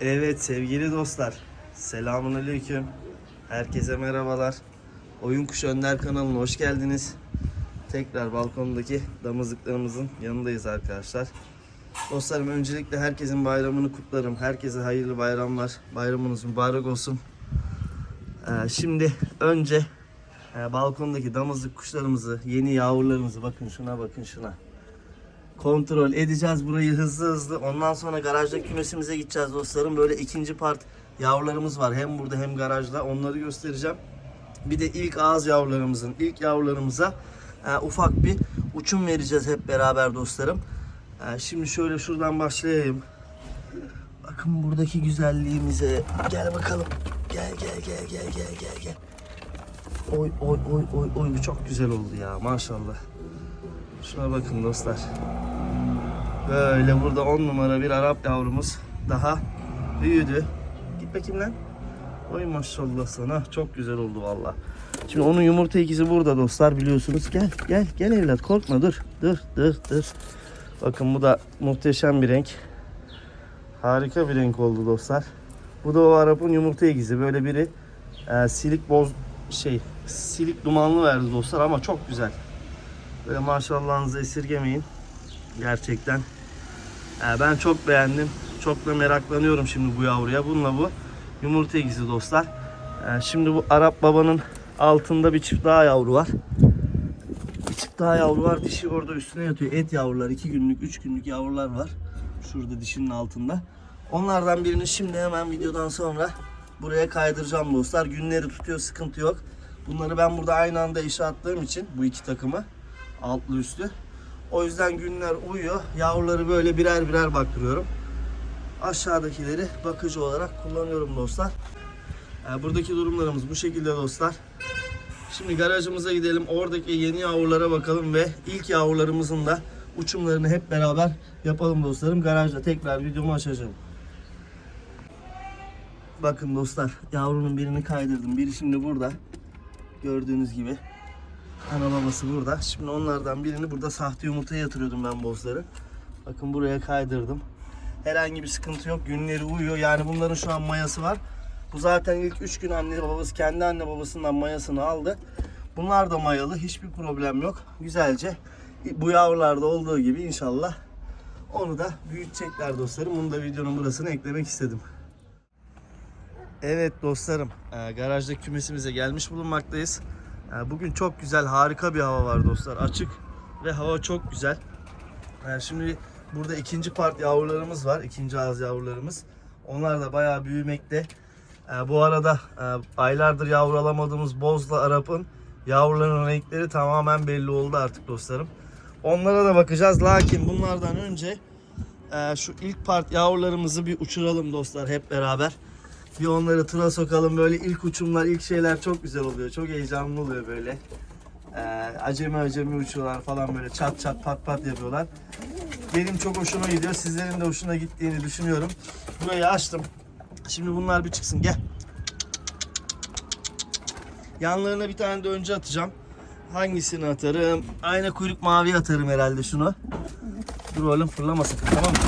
Evet sevgili dostlar. Selamun aleyküm. Herkese merhabalar. Oyun Kuş Önder kanalına hoş geldiniz. Tekrar balkondaki damızlıklarımızın yanındayız arkadaşlar. Dostlarım öncelikle herkesin bayramını kutlarım. Herkese hayırlı bayramlar. Bayramınız mübarek olsun. Ee, şimdi önce e, balkondaki damızlık kuşlarımızı, yeni yavrularımızı bakın şuna bakın şuna kontrol edeceğiz burayı hızlı hızlı. Ondan sonra garajda kümesimize gideceğiz dostlarım. Böyle ikinci part yavrularımız var. Hem burada hem garajda. Onları göstereceğim. Bir de ilk ağız yavrularımızın, ilk yavrularımıza e, ufak bir uçum vereceğiz hep beraber dostlarım. E, şimdi şöyle şuradan başlayayım. Bakın buradaki güzelliğimize. Gel bakalım. Gel gel gel gel gel gel gel. Oy oy oy oy oy bu çok güzel oldu ya maşallah. Şuna bakın dostlar. Böyle burada 10 numara bir Arap yavrumuz daha büyüdü. Git bakayım lan. Oy maşallah sana. Çok güzel oldu valla. Şimdi onun yumurta ikizi burada dostlar biliyorsunuz. Gel gel gel evlat korkma dur. Dur dur dur. Bakın bu da muhteşem bir renk. Harika bir renk oldu dostlar. Bu da o Arap'ın yumurta ikizi. Böyle biri e, silik boz şey silik dumanlı verdi dostlar ama çok güzel. Böyle maşallahınızı esirgemeyin. Gerçekten. Ee, ben çok beğendim. Çok da meraklanıyorum şimdi bu yavruya. Bununla bu yumurta ikizi dostlar. Ee, şimdi bu Arap babanın altında bir çift daha yavru var. Bir çift daha yavru var. Dişi orada üstüne yatıyor. Et yavrular. 2 günlük, 3 günlük yavrular var. Şurada dişinin altında. Onlardan birini şimdi hemen videodan sonra buraya kaydıracağım dostlar. Günleri tutuyor, sıkıntı yok. Bunları ben burada aynı anda işe attığım için bu iki takımı altlı üstlü. O yüzden günler uyuyor. Yavruları böyle birer birer baktırıyorum. Aşağıdakileri bakıcı olarak kullanıyorum dostlar. Ee, buradaki durumlarımız bu şekilde dostlar. Şimdi garajımıza gidelim. Oradaki yeni yavrulara bakalım ve ilk yavrularımızın da uçumlarını hep beraber yapalım dostlarım. Garajda tekrar videomu açacağım. Bakın dostlar yavrunun birini kaydırdım. Biri şimdi burada. Gördüğünüz gibi. Ana babası burada. Şimdi onlardan birini burada sahte yumurtaya yatırıyordum ben bozları. Bakın buraya kaydırdım. Herhangi bir sıkıntı yok. Günleri uyuyor. Yani bunların şu an mayası var. Bu zaten ilk 3 gün anne babası kendi anne babasından mayasını aldı. Bunlar da mayalı. Hiçbir problem yok. Güzelce bu yavrularda olduğu gibi inşallah onu da büyütecekler dostlarım. Bunu da videonun burasına eklemek istedim. Evet dostlarım, e, garajdaki kümesimize gelmiş bulunmaktayız. Bugün çok güzel, harika bir hava var dostlar. Açık ve hava çok güzel. E, Şimdi burada ikinci part yavrularımız var, ikinci ağız yavrularımız. Onlar da bayağı büyümekte. E, Bu arada e, aylardır yavru alamadığımız Bozla Arap'ın yavrularının renkleri tamamen belli oldu artık dostlarım. Onlara da bakacağız. Lakin bunlardan önce e, şu ilk part yavrularımızı bir uçuralım dostlar hep beraber. Bir onları tura sokalım. Böyle ilk uçumlar, ilk şeyler çok güzel oluyor. Çok heyecanlı oluyor böyle. Ee, acemi acemi uçuyorlar falan böyle çat çat pat pat yapıyorlar. Benim çok hoşuma gidiyor. Sizlerin de hoşuna gittiğini düşünüyorum. Burayı açtım. Şimdi bunlar bir çıksın. Gel. Yanlarına bir tane de önce atacağım. Hangisini atarım? Ayna kuyruk mavi atarım herhalde şunu. Dur oğlum fırlamasın tamam mı?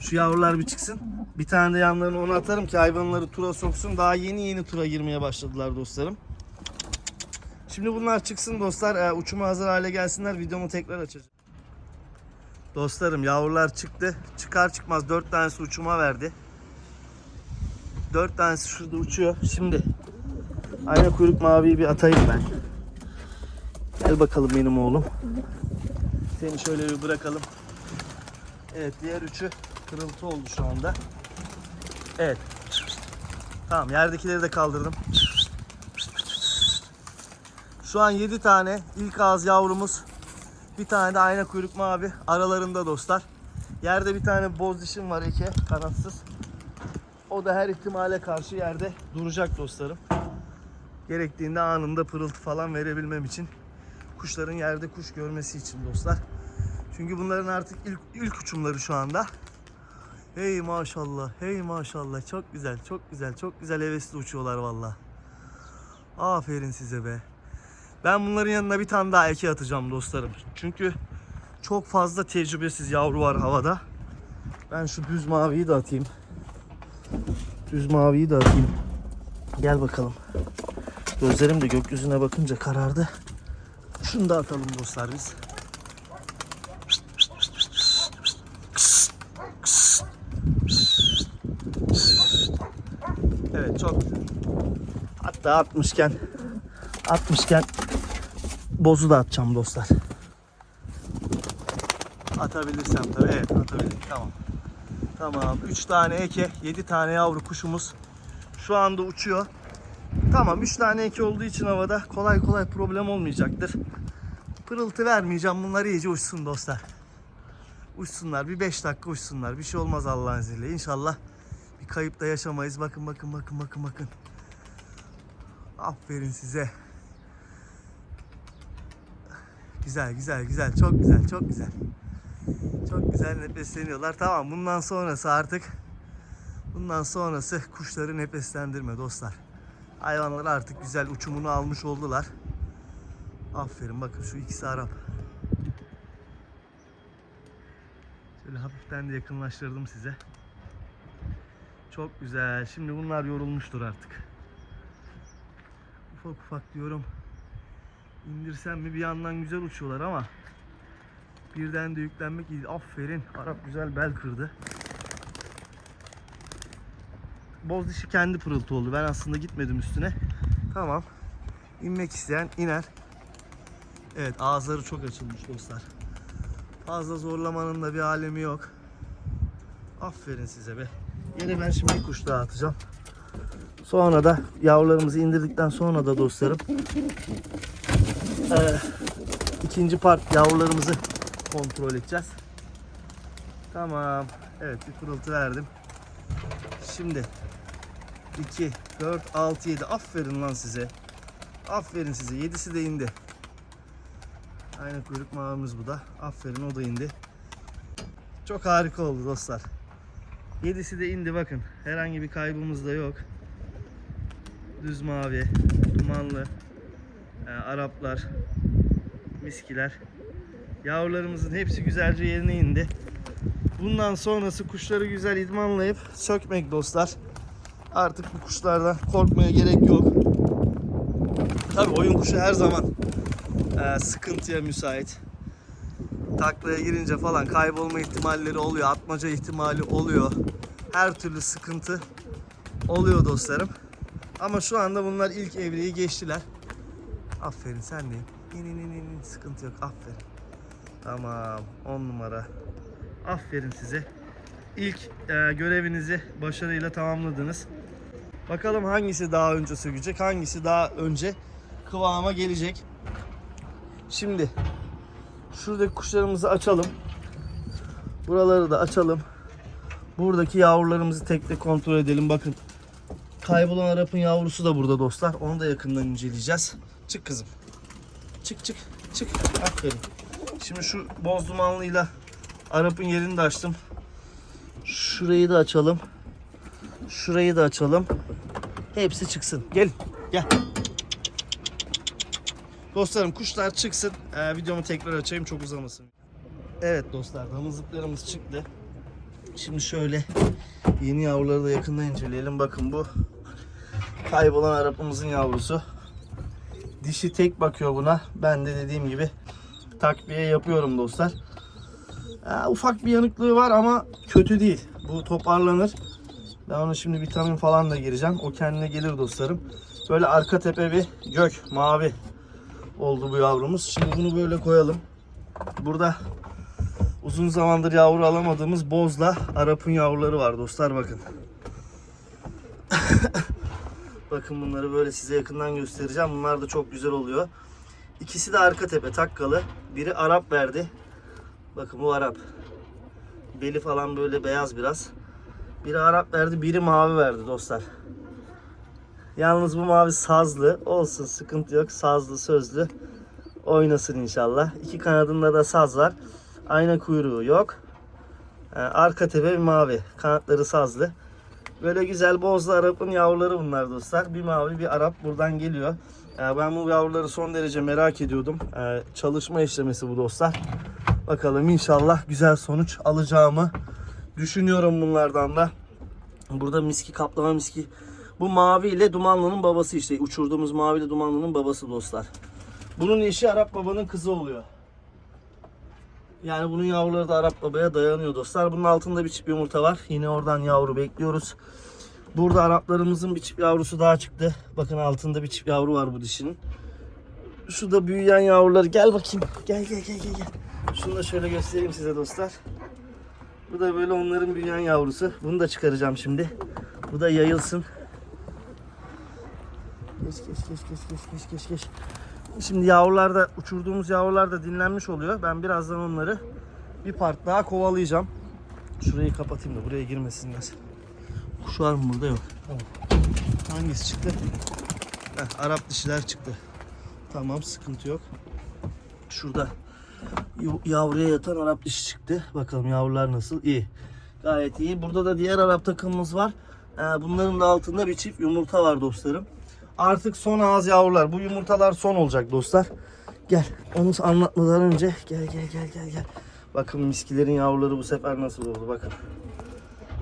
Şu yavrular bir çıksın. Bir tane de yanlarına onu atarım ki hayvanları tura soksun. Daha yeni yeni tura girmeye başladılar dostlarım. Şimdi bunlar çıksın dostlar. Ee, uçuma hazır hale gelsinler. Videomu tekrar açacağım. Dostlarım yavrular çıktı. Çıkar çıkmaz 4 tanesi uçuma verdi. 4 tanesi şurada uçuyor. Şimdi ayna kuyruk maviyi bir atayım ben. Gel bakalım benim oğlum. Seni şöyle bir bırakalım. Evet diğer üçü kırıltı oldu şu anda. Evet. Tamam yerdekileri de kaldırdım. Şu an 7 tane ilk ağız yavrumuz. Bir tane de ayna kuyruk mavi aralarında dostlar. Yerde bir tane boz dişim var iki kanatsız. O da her ihtimale karşı yerde duracak dostlarım. Gerektiğinde anında pırıltı falan verebilmem için. Kuşların yerde kuş görmesi için dostlar. Çünkü bunların artık ilk, ilk uçumları şu anda. Hey maşallah, hey maşallah. Çok güzel, çok güzel, çok güzel hevesli uçuyorlar valla. Aferin size be. Ben bunların yanına bir tane daha eki atacağım dostlarım. Çünkü çok fazla tecrübesiz yavru var havada. Ben şu düz maviyi de atayım. Düz maviyi de atayım. Gel bakalım. Gözlerim de gökyüzüne bakınca karardı. Şunu da atalım dostlar biz. Evet çok güzel. Hatta atmışken atmışken bozu da atacağım dostlar. Atabilirsem tabii. Evet atabilirim. Tamam. Tamam. 3 tane eke, 7 tane yavru kuşumuz şu anda uçuyor. Tamam 3 tane eke olduğu için havada kolay kolay problem olmayacaktır. Pırıltı vermeyeceğim. Bunlar iyice uçsun dostlar. Uçsunlar. Bir 5 dakika uçsunlar. Bir şey olmaz Allah'ın izniyle. İnşallah bir kayıp da yaşamayız. Bakın bakın bakın bakın bakın. Aferin size. Güzel güzel güzel. Çok güzel çok güzel. Çok güzel nefesleniyorlar. Tamam bundan sonrası artık bundan sonrası kuşları nefeslendirme dostlar. Hayvanlar artık güzel uçumunu almış oldular. Aferin bakın şu ikisi Arap. Şöyle hafiften de yakınlaştırdım size. Çok güzel. Şimdi bunlar yorulmuştur artık. Ufak ufak diyorum. İndirsem mi bir yandan güzel uçuyorlar ama birden de yüklenmek iyi. Aferin. Arap güzel bel kırdı. Boz dişi kendi pırıltı oldu. Ben aslında gitmedim üstüne. Tamam. İnmek isteyen iner. Evet ağızları çok açılmış dostlar. Fazla zorlamanın da bir alemi yok. Aferin size be. Yine ben şimdi kuş daha atacağım. Sonra da yavrularımızı indirdikten sonra da dostlarım eee, ikinci part yavrularımızı kontrol edeceğiz. Tamam. Evet bir pırıltı verdim. Şimdi 2, 4, 6, 7. Aferin lan size. Aferin size. 7'si de indi. Aynı kuyruk mavimiz bu da. Aferin o da indi. Çok harika oldu dostlar. 7'si de indi bakın. Herhangi bir kaybımız da yok. Düz mavi, dumanlı, e, Araplar, miskiler. Yavrularımızın hepsi güzelce yerine indi. Bundan sonrası kuşları güzel idmanlayıp sökmek dostlar. Artık bu kuşlardan korkmaya gerek yok. Tabii oyun kuşu her zaman e, sıkıntıya müsait. Taklaya girince falan kaybolma ihtimalleri oluyor, atmaca ihtimali oluyor. Her türlü sıkıntı oluyor dostlarım. Ama şu anda bunlar ilk evreyi geçtiler. Aferin sen de. İn in in in sıkıntı yok. Aferin. Tamam 10 numara. Aferin size. İlk e, görevinizi başarıyla tamamladınız. Bakalım hangisi daha önce sökecek, hangisi daha önce kıvama gelecek. Şimdi şuradaki kuşlarımızı açalım. Buraları da açalım. Buradaki yavrularımızı tek tek kontrol edelim. Bakın kaybolan Arap'ın yavrusu da burada dostlar. Onu da yakından inceleyeceğiz. Çık kızım. Çık çık çık. Aferin. Şimdi şu boz dumanlıyla Arap'ın yerini de açtım. Şurayı da açalım. Şurayı da açalım. Hepsi çıksın. Gel. Gel. Dostlarım kuşlar çıksın. Ee, videomu tekrar açayım çok uzamasın. Evet dostlar damızlıklarımız çıktı. Şimdi şöyle yeni yavruları da yakından inceleyelim. Bakın bu kaybolan Arap'ımızın yavrusu. Dişi tek bakıyor buna. Ben de dediğim gibi takviye yapıyorum dostlar. Ee, ufak bir yanıklığı var ama kötü değil. Bu toparlanır. Ben ona şimdi vitamin falan da gireceğim. O kendine gelir dostlarım. Böyle arka tepe bir gök mavi oldu bu yavrumuz. Şimdi bunu böyle koyalım. Burada uzun zamandır yavru alamadığımız bozla Arap'ın yavruları var dostlar bakın. bakın bunları böyle size yakından göstereceğim. Bunlar da çok güzel oluyor. İkisi de arka tepe takkalı. Biri Arap verdi. Bakın bu Arap. Beli falan böyle beyaz biraz. Biri Arap verdi, biri mavi verdi dostlar. Yalnız bu mavi sazlı. Olsun sıkıntı yok. Sazlı sözlü. Oynasın inşallah. İki kanadında da saz var. Ayna kuyruğu yok. Ee, arka tepe mavi. Kanatları sazlı. Böyle güzel bozlu Arap'ın yavruları bunlar dostlar. Bir mavi bir Arap buradan geliyor. Ee, ben bu yavruları son derece merak ediyordum. Ee, çalışma işlemesi bu dostlar. Bakalım inşallah güzel sonuç alacağımı düşünüyorum bunlardan da. Burada miski kaplama miski. Bu mavi ile dumanlının babası işte. Uçurduğumuz mavi ile dumanlının babası dostlar. Bunun eşi Arap babanın kızı oluyor. Yani bunun yavruları da Arap babaya dayanıyor dostlar. Bunun altında bir çift yumurta var. Yine oradan yavru bekliyoruz. Burada Araplarımızın bir çift yavrusu daha çıktı. Bakın altında bir çift yavru var bu dişinin. Şu da büyüyen yavruları. Gel bakayım. Gel gel gel gel. gel. Şunu da şöyle göstereyim size dostlar. Bu da böyle onların büyüyen yavrusu. Bunu da çıkaracağım şimdi. Bu da yayılsın. Geç geç geç geç geç geç geç geç. Şimdi yavrular da uçurduğumuz yavrular da dinlenmiş oluyor. Ben birazdan onları bir part daha kovalayacağım. Şurayı kapatayım da buraya girmesinler. Kuş var mı burada yok. Tamam. Hangisi çıktı? Heh, Arap dişiler çıktı. Tamam sıkıntı yok. Şurada yavruya yatan Arap dişi çıktı. Bakalım yavrular nasıl? İyi. Gayet iyi. Burada da diğer Arap takımımız var. Ee, bunların da altında bir çift yumurta var dostlarım. Artık son ağız yavrular. Bu yumurtalar son olacak dostlar. Gel. Onu anlatmadan önce gel gel gel gel gel. Bakın miskilerin yavruları bu sefer nasıl oldu bakın.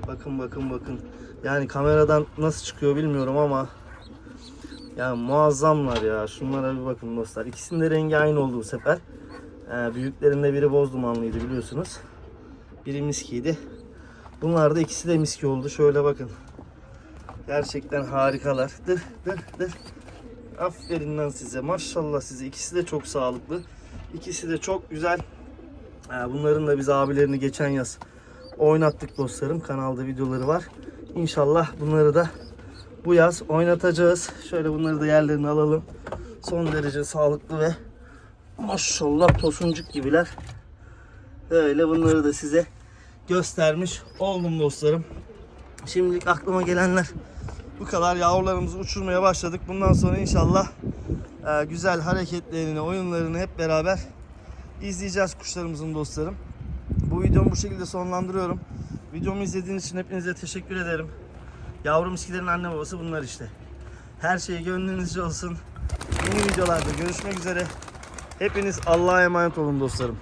Bakın bakın bakın. Yani kameradan nasıl çıkıyor bilmiyorum ama ya muazzamlar ya. Şunlara bir bakın dostlar. İkisinin de rengi aynı oldu bu sefer. Ee, büyüklerinde biri boz dumanlıydı biliyorsunuz. Biri miskiydi. Bunlar da ikisi de miski oldu. Şöyle bakın. Gerçekten harikalar. Dır dır dır. Aferin lan size. Maşallah size. İkisi de çok sağlıklı. İkisi de çok güzel. Bunların da biz abilerini geçen yaz oynattık dostlarım. Kanalda videoları var. İnşallah bunları da bu yaz oynatacağız. Şöyle bunları da yerlerine alalım. Son derece sağlıklı ve maşallah tosuncuk gibiler. Öyle bunları da size göstermiş oldum dostlarım. Şimdilik aklıma gelenler bu kadar. Yavrularımızı uçurmaya başladık. Bundan sonra inşallah e, güzel hareketlerini, oyunlarını hep beraber izleyeceğiz kuşlarımızın dostlarım. Bu videomu bu şekilde sonlandırıyorum. Videomu izlediğiniz için hepinize teşekkür ederim. Yavru miskilerin anne babası bunlar işte. Her şey gönlünüzce olsun. Yeni videolarda görüşmek üzere. Hepiniz Allah'a emanet olun dostlarım.